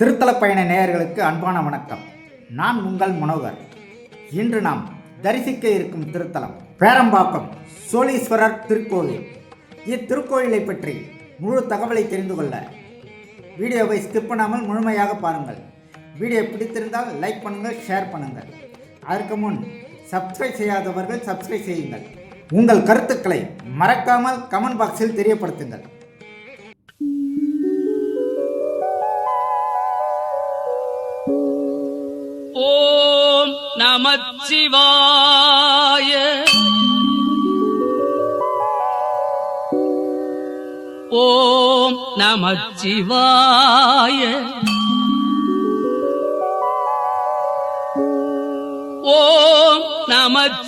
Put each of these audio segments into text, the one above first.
திருத்தல பயண நேயர்களுக்கு அன்பான வணக்கம். நான் உங்கள் மனோகர். இன்று நாம் தரிசிக்க இருக்கும் திருத்தலம் பேரம்பாக்கம் சோழீஸ்வரர் திருக்கோவில். இத்திருக்கோயிலை பற்றி முழு தகவலை தெரிந்து கொள்ள வீடியோவை ஸ்கிப் பண்ணாமல் முழுமையாக பாருங்கள். வீடியோ பிடித்திருந்தால் லைக் பண்ணுங்கள் ஷேர் பண்ணுங்கள். அதற்கு முன் சப்ஸ்கிரைப் செய்யாதவர்கள் சப்ஸ்கிரைப் செய்யுங்கள். உங்கள் கருத்துக்களை மறக்காமல் கமெண்ட் பாக்ஸில் தெரியப்படுத்துங்கள். நமச்சிவாய. ஓம் நமச்சிவாய. ஓம் நமச்சிவாய.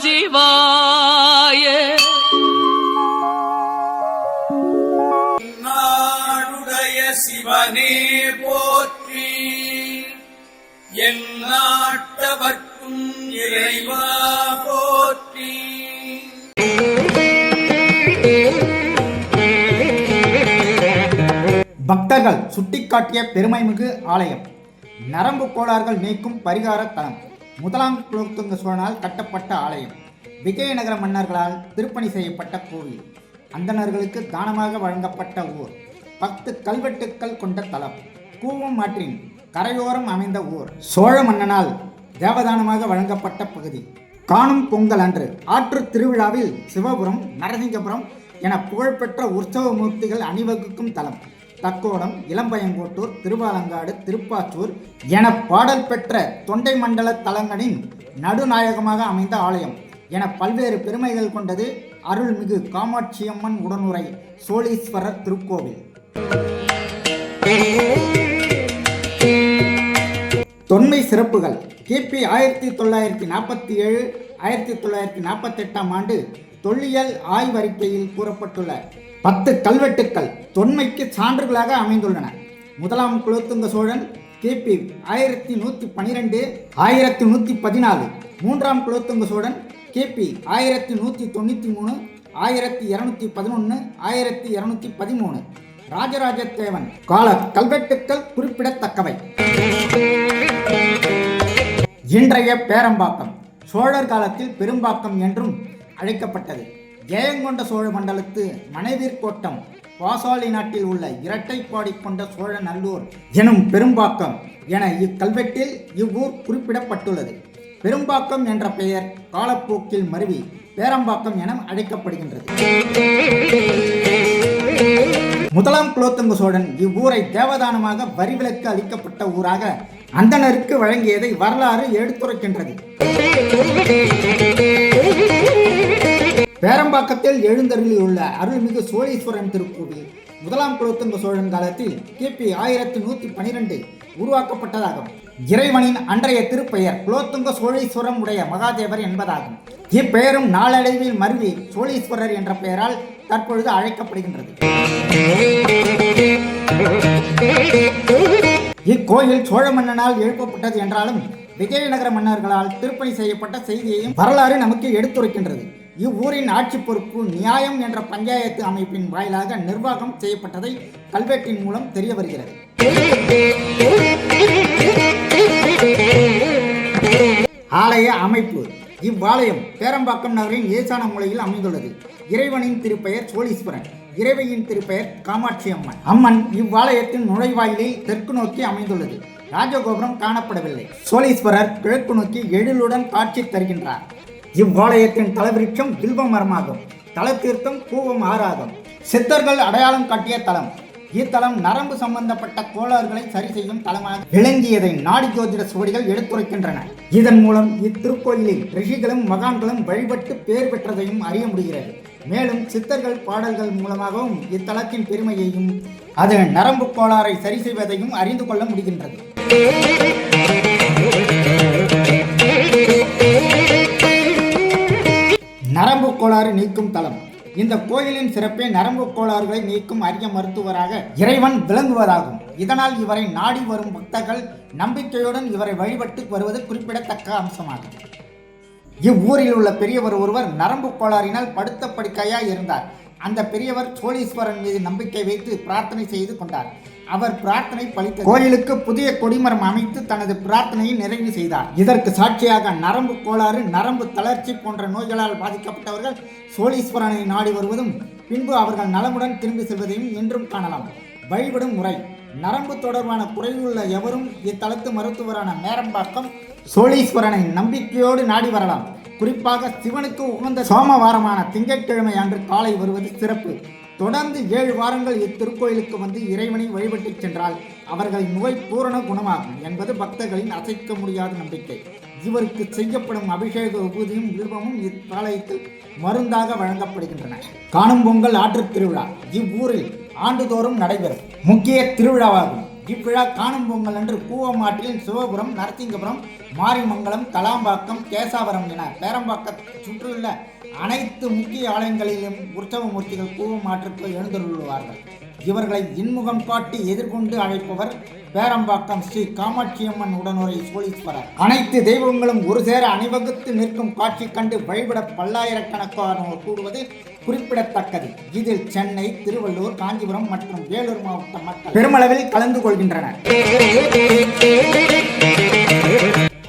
நாடுடைய சிவனே போற்றி. என் நாட்டவர்க்கும் இறைவா போற்றி. பக்தர்கள் சுட்டிக்காட்டிய பெருமைமிகு ஆலயம். நரம்பு கோளாறுகள் நீக்கும் பரிகார தலம் முதலாம் குலோத்துங்க சோழனால் கட்டப்பட்ட ஆலயம். விஜயநகர மன்னர்களால் திருப்பணி செய்யப்பட்ட கோவில். அந்தணர்களுக்கு தானமாக வழங்கப்பட்ட ஊர். பத்து கல்வெட்டுக்கள் கொண்ட தலம். கூவம் ஆற்றின் கரையோரம் அமைந்த ஊர். சோழ மன்னனால் தேவதானமாக வழங்கப்பட்ட பகுதி. காணும் பொங்கல் அன்று ஆற்று திருவிழாவில் சிவபுரம் நரசிங்கபுரம் என புகழ்பெற்ற உற்சவ மூர்த்திகள் அணிவகுக்கும் தலம். தக்கோடம் இளம்பயங்கோட்டூர் திருவாலங்காடு திருப்பாச்சூர் என பாடல் பெற்ற தொண்டை மண்டல தலங்களின் நடுநாயகமாக அமைந்த ஆலயம் என பல்வேறு பெருமைகள் கொண்டது அருள்மிகு காமாட்சியம்மன் உடனுரை சோழீஸ்வரர் திருக்கோவில். தொன்மை சிறப்புகள். கிபி ஆயிரத்தி தொள்ளாயிரத்தி நாற்பத்தி ஏழு ஆயிரத்தி தொள்ளாயிரத்தி நாற்பத்தெட்டாம் ஆண்டு தொல்லியல் ஆய்வறிக்கையில் கூறப்பட்டுள்ள பத்து கல்வெட்டுக்கள் தொன்மைக்கு சான்றுகளாக அமைந்துள்ளன. முதலாம் குலோத்துங்க சோழன் கிபி ஆயிரத்தி நூற்றி பனிரெண்டு ஆயிரத்தி நூற்றி பதினாலு. மூன்றாம் குலோத்துங்க சோழன் கிபி ஆயிரத்தி நூற்றி தொண்ணூற்றி மூணு ஆயிரத்தி இரநூத்தி பதினொன்று ஆயிரத்தி இரநூத்தி பதிமூணு. ராஜராஜ தேவன் கால கல்வெட்டுக்கள் குறிப்பிடத்தக்கவை. இன்றைய பேரம்பாக்கம் சோழர் காலத்தில் பெரும்பாக்கம் என்றும் அழைக்கப்பட்டது. ஜெயங்கொண்ட சோழ மண்டலத்து மனைவீர் கோட்டம் பாசாலி நாட்டில் உள்ள இரட்டைப்பாடி கொண்ட சோழ நல்லூர் எனும் பெரும்பாக்கம் என இக்கல்வெட்டில் இவ்வூர் குறிப்பிடப்பட்டுள்ளது. பெரும்பாக்கம் என்ற பெயர் காலப்போக்கில் மருவி பேரம்பாக்கம் என அழைக்கப்படுகின்றது. முதலாம் குலோத்துங்க சோழன் இவ்வூரை தேவதானமாக வரிவிலக்கு அளிக்கப்பட்ட ஊராக அந்தணருக்கு வழங்கியதை வரலாறு எடுத்துரைக்கின்றது. பேரம்பாக்கத்தில் எழுந்தருளியுள்ள அருள்மிகு சோழீஸ்வரன் திருக்கோவில் முதலாம் குலோத்துங்க சோழன் காலத்தில் கிபி ஆயிரத்தி நூத்தி பனிரெண்டு உருவாக்கப்பட்டதாகும். இறைவனின் அன்றைய திருப்பெயர் குலோத்துங்க சோழீஸ்வரம் உடைய மகாதேவர் என்பதாகும். இப்பெயரும் நாளடைவில் மருவி சோழீஸ்வரர் என்ற பெயரால் தற்பொழுது அழைக்கப்படுகின்றது. இக்கோயில் சோழ மன்னனால் எழுப்பப்பட்டது என்றாலும் விஜயநகர மன்னர்களால் திருப்பணி செய்யப்பட்ட செய்தியையும் வரலாறு நமக்கு எடுத்துரைக்கின்றது. இவ்வூரின் ஆட்சி பொறுப்பு நியாயம் என்ற பஞ்சாயத்து அமைப்பின் வாயிலாக நிர்வாகம் செய்யப்பட்டதை கல்வெட்டின் மூலம் தெரிய வருகிறது. ஆலய அமைப்பு இவ்வாலயம் பேரம்பாக்கம் நகரின் ஏசான மூலையில் அமைந்துள்ளது. இறைவனின் திருப்பெயர் சோழீஸ்வரன் இறைவையின் திருப்பெயர் காமாட்சி அம்மன் அம்மன் இவ்வாலயத்தின் நுழைவாயிலில் தெற்கு நோக்கி அமைந்துள்ளது. ராஜகோபுரம் காணப்படவில்லை. சோழீஸ்வரர் கிழக்கு நோக்கி எழிலுடன் காட்சி தருகின்றார். இவ்வாலயத்தின் தலைவிருட்சம் வில்வ மரமாகும் தலத்தீர்த்தம் கூவம் ஆறாகும். சித்தர்கள் அடையாளம் காட்டிய தலம். இத்தலம் நரம்பு சம்பந்தப்பட்ட கோளாறுகளை சரி செய்யும் தலமாக விளங்கியதை நாடி ஜோதிட சுவடிகள் எடுத்துரைக்கின்றன. இதன் மூலம் இத்திருக்கோயிலில் ரிஷிகளும் மகான்களும் வழிபட்டு பேர் பெற்றதையும் அறிய முடிகிறது. மேலும் சித்தர்கள் பாடல்கள் மூலமாகவும் இத்தலத்தின் பெருமையையும் அது நரம்பு கோளாறை சரி செய்வதையும் அறிந்து கொள்ள முடிகின்றது. நரம்பு கோளாறு நீக்கும் தலம். இந்த கோயிலின் சிறப்பே நரம்பு கோளாறுகளை நீக்கும் அரிய மருத்துவராக இறைவன் விளங்குவதாகும். இதனால் இவரை நாடி வரும் பக்தர்கள் நம்பிக்கையுடன் இவரை வழிபட்டு வருவது குறிப்பிடத்தக்க அம்சமாகும். இவ்வூரில் உள்ள பெரியவர் ஒருவர் நரம்பு கோளாறினால் படுத்த படுக்கையாய் இருந்தார். அந்த பெரியவர் சோழீஸ்வரன் மீது நம்பிக்கை வைத்து பிரார்த்தனை செய்து கொண்டார். அவர் பிரார்த்தனை பழித்த கோயிலுக்கு புதிய கொடிமரம் அமைத்து தனது பிரார்த்தனையை நிறைவு செய்தார். இதற்கு சாட்சியாக நரம்பு கோளாறு நரம்பு தளர்ச்சி போன்ற நோய்களால் பாதிக்கப்பட்டவர்கள் சோழீஸ்வரனை நாடி வருவதும் பின்பு அவர்கள் நலமுடன் திரும்பி செல்வதையும் இன்றும் காணலாம். வழிபடும் முறை. நரம்பு தொடர்பான குறைவுள்ள எவரும் இத்தலத்து மருத்துவரான மேரம்பாக்கம் சோழீஸ்வரனை நம்பிக்கையோடு நாடி வரலாம். குறிப்பாக சிவனுக்கு உகந்த சோமவாரமான திங்கட்கிழமை அன்று காலை வருவது சிறப்பு. தொடர்ந்து ஏழு வாரங்கள் இத்திருக்கோயிலுக்கு வந்து இறைவனை வழிபட்டுச் சென்றால் அவர்களின் நோய் பூரண குணமாகும் என்பது பக்தர்களின் அசைக்க முடியாத நம்பிக்கை. இவருக்கு செய்யப்படும் அபிஷேக உபூதியும் வில்வமும் இத்தாலயத்தில் மருந்தாக வழங்கப்படுகின்றன. காணும் பொங்கல் ஆற்றுத் திருவிழா. இவ்வூரில் ஆண்டுதோறும் நடைபெறும். முக்கிய திருவிழாவாகும். இவ்விழா காணும் பொங்கல் அன்று கூவமாட்டில் சிவபுரம் நரசிங்கபுரம் மாரிமங்கலம் தலாம்பாக்கம் கேசாவரம் என பேரம்பாக்கத்தை சுற்றியுள்ள அனைத்து முக்கிய ஆலயங்களிலும் உற்சவ மூர்த்திகள் கூவமாற்றுக்கு எழுந்தருள்வார்கள். இவர்களை இன்முகம் காட்டி எதிர்கொண்டு அழைப்பவர் பேரம்பாக்கம் ஸ்ரீ காமாட்சியம்மன் உடனுரை சோழீஸ்வரர். அனைத்து தெய்வங்களும் ஒரு சேர அணிவகுத்து நிற்கும் காட்சி கண்டு வழிபட பல்லாயிரக்கணக்கானோர் கூடுவது குறிப்பிடத்தக்கது. இதில் சென்னை திருவள்ளூர் காஞ்சிபுரம் மற்றும் வேலூர் மாவட்ட மக்கள் பெருமளவில் கலந்து கொள்கின்றனர்.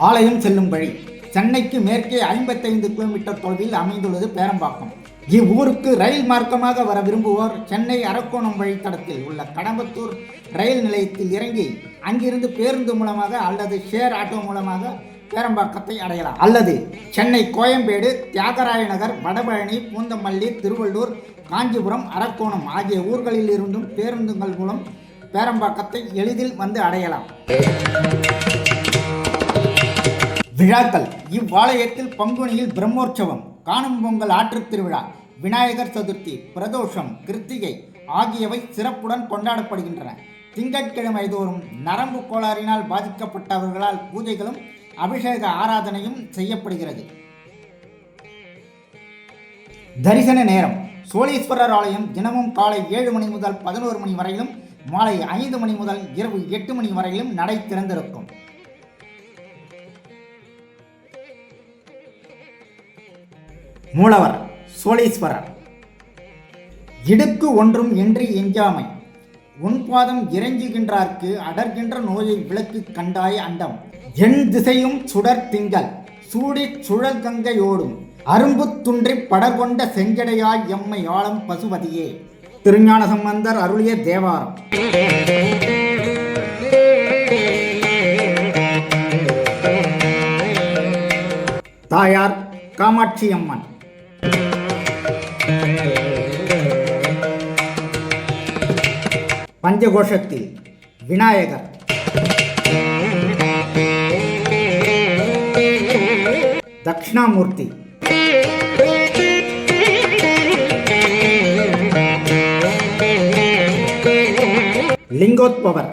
ஆலயம் செல்லும் வழி. சென்னைக்கு மேற்கே ஐம்பத்தைந்து கிலோமீட்டர் தொலைவில் அமைந்துள்ளது பேரம்பாக்கம். இவ்வூருக்கு ரயில் மார்க்கமாக வர விரும்புவோர் சென்னை அரக்கோணம் வழித்தடத்தில் உள்ள கடம்பத்தூர் ரயில் நிலையத்தில் இறங்கி அங்கிருந்து பேருந்து மூலமாக அல்லது ஷேர் ஆட்டோ மூலமாக பேரம்பாக்கத்தை அடையலாம். அல்லது சென்னை கோயம்பேடு தியாகராய நகர் வடபழனி பூந்தமல்லி திருவள்ளூர் காஞ்சிபுரம் அரக்கோணம் ஆகிய ஊர்களில் இருந்தும் பேருந்துகள் மூலம் பேரம்பாக்கத்தை எளிதில் வந்து அடையலாம். விழாக்கள். இவ்வாலயத்தில் பங்குனியில் பிரம்மோற்சவம் காணும் பொங்கல் ஆற்றுத் திருவிழா விநாயகர் சதுர்த்தி பிரதோஷம் கிருத்திகை ஆகியவை சிறப்புடன் கொண்டாடப்படுகின்றன. திங்கட்கிழமை தோறும் நரம்பு கோளாறினால் பாதிக்கப்பட்டவர்களால் பூஜைகளும் அபிஷேக ஆராதனையும் செய்யப்படுகிறது. தரிசன நேரம். சோழீஸ்வரர் ஆலயம் தினமும் காலை ஏழு மணி முதல் பதினோரு மணி வரையிலும் மாலை ஐந்து மணி முதல் இரவு எட்டு மணி வரையிலும் நடை திறந்திருக்கும். மூலவர் சோழீஸ்வரர். இடுக்கு ஒன்றும் இன்றி எஞ்சாமை. உன் பாதம் இறங்குகின்றார்க்கு அடர்கின்ற நோயை விளக்கு கண்டாய் அண்டம். என் திசையும் சுடர் திங்கள். சூடி சுழல் கங்கையோடும் அரும்பு துன்றி படர்கொண்ட செஞ்சடையாய் எம்மை ஆழம் பசுபதியே. திருஞான சம்பந்தர் அருளிய தேவாரம். தாயார் காமாட்சி அம்மன். பஞ்சகோஷத்தில் விநாயகர். தட்சிணாமூர்த்தி. லிங்கோத்பவர்.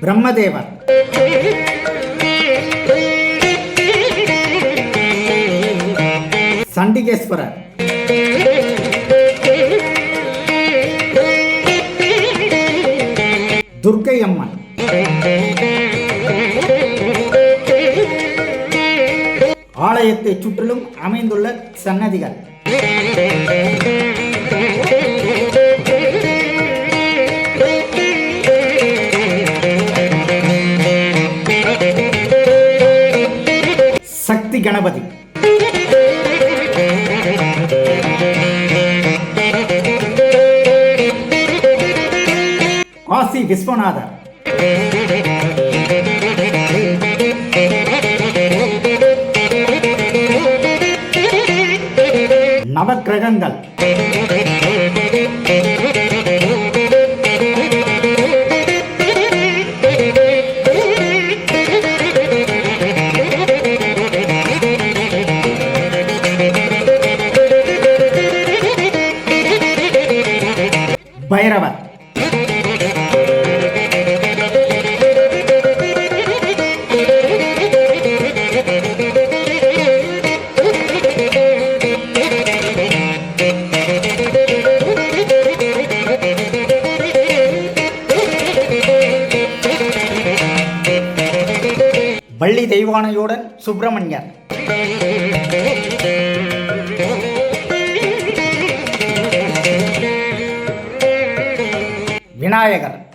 பிரம்மதேவர். சண்டிகேஸ்வரர். துர்க்கை அம்மன். ஆலயத்தை சுற்றிலும் அமைந்துள்ள சன்னதிகள். சக்தி கணபதி. விஸ்வநாதர் நவக்கிரகங்கள். செய்வானையுடன் சுப்பிரமணியர். விநாயகர்.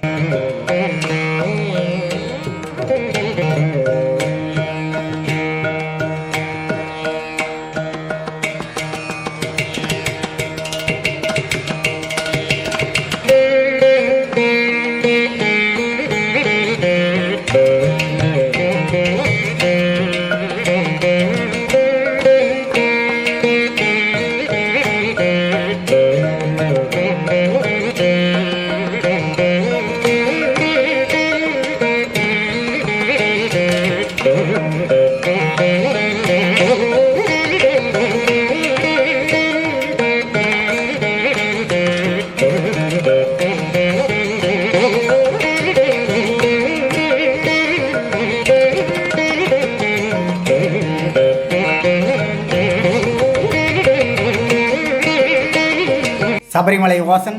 சபரிமலை வாசன்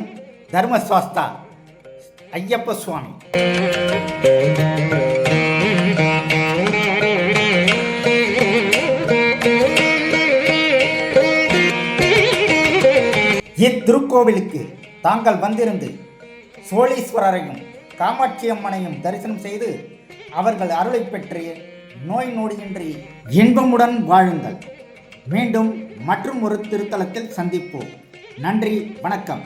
தர்மஸ்வாஸ்தா ஐயப்ப சுவாமி. இத்திருக்கோவிலுக்கு தாங்கள் வந்திருந்து சோழீஸ்வரரையும் காமாட்சி அம்மனையும் தரிசனம் செய்து அவர்கள் அருளை பெற்று நோய் நொடியின்றி இன்பமுடன் வாழுங்கள். மீண்டும் மற்றும் ஒரு திருத்தலத்தில் சந்திப்போம். நன்றி வணக்கம்.